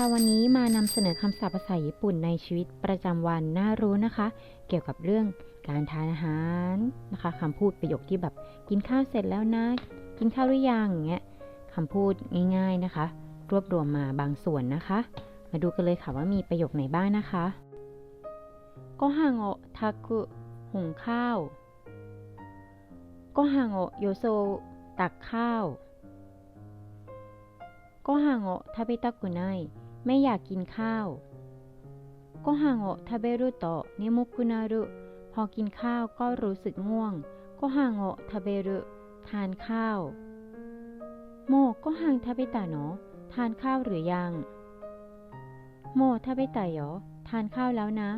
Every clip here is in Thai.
ค่ะวันนี้มานำเสนอคำศัพท์ภาษาญี่ปุ่นในชีวิตประจำวันน่ารู้นะคะ เกี่ยวกับเรื่องการทานอาหารนะคะคำพูดประโยคที่แบบกินข้าวเสร็จแล้วนะ กินข้าวหรือยังอย่างเงี้ยคำพูดง่าย ๆนะคะ รวบรวมมาบางส่วนนะคะ มาดูกันเลยค่ะว่ามีประโยคไหนบ้างนะคะโกฮังโอทาคุหุงข้าวโกฮังโอโยโซตักข้าวโกฮังโอทาเบตากุไน ไม่อยากกินข้าวโกฮังโอทาเบรุโตะเนมุคุนารุพอกินข้าวก็รู้สึกง่วงโกฮังโอทาเบรุทานข้าวโมก็ฮังทาเบตะเนาะทานข้าวหรือยังโมทาเบตะเหรอทานข้าวแล้วนะ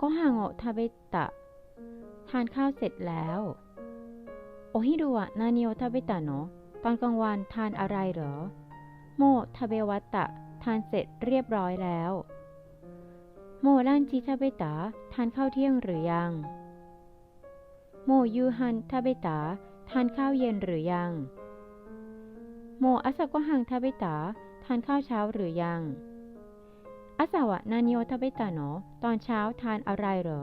ก็ฮังโอทาเบตะทานข้าวเสร็จแล้วโอฮิรุวะนานิโอทาเบตะเนาะตอนกลางวันทานอะไรเหรอ โมทเบวัตตะ ทานเสร็จเรียบร้อยแล้ว โมรันจิทเบตะทานข้าวเที่ยงหรือยัง โมยูฮันทเบตะทานข้าวเย็นหรือยัง โมอาซาโกฮังทเบตะทานข้าวเช้าหรือยังอาซาวะนานิโอทาเบตะเนาะตอนเช้าทานอะไรเหรอ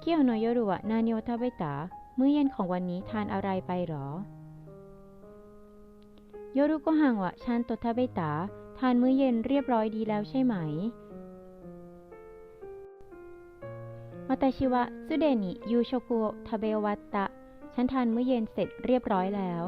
เกียวโนโยรุวะนานิโอทาเบตะมื้อเย็นของวันนี้ทานอะไรไปเหรอ โยรุโกฮังวะชันโตทาเบตาทานมื้อเย็นเรียบร้อยดีแล้วใช่ไหมวาตาชิวะสุเดนิยูโชกุทาเบวัตตะ ฉันทานมื้อเย็นเสร็จเรียบร้อยแล้ว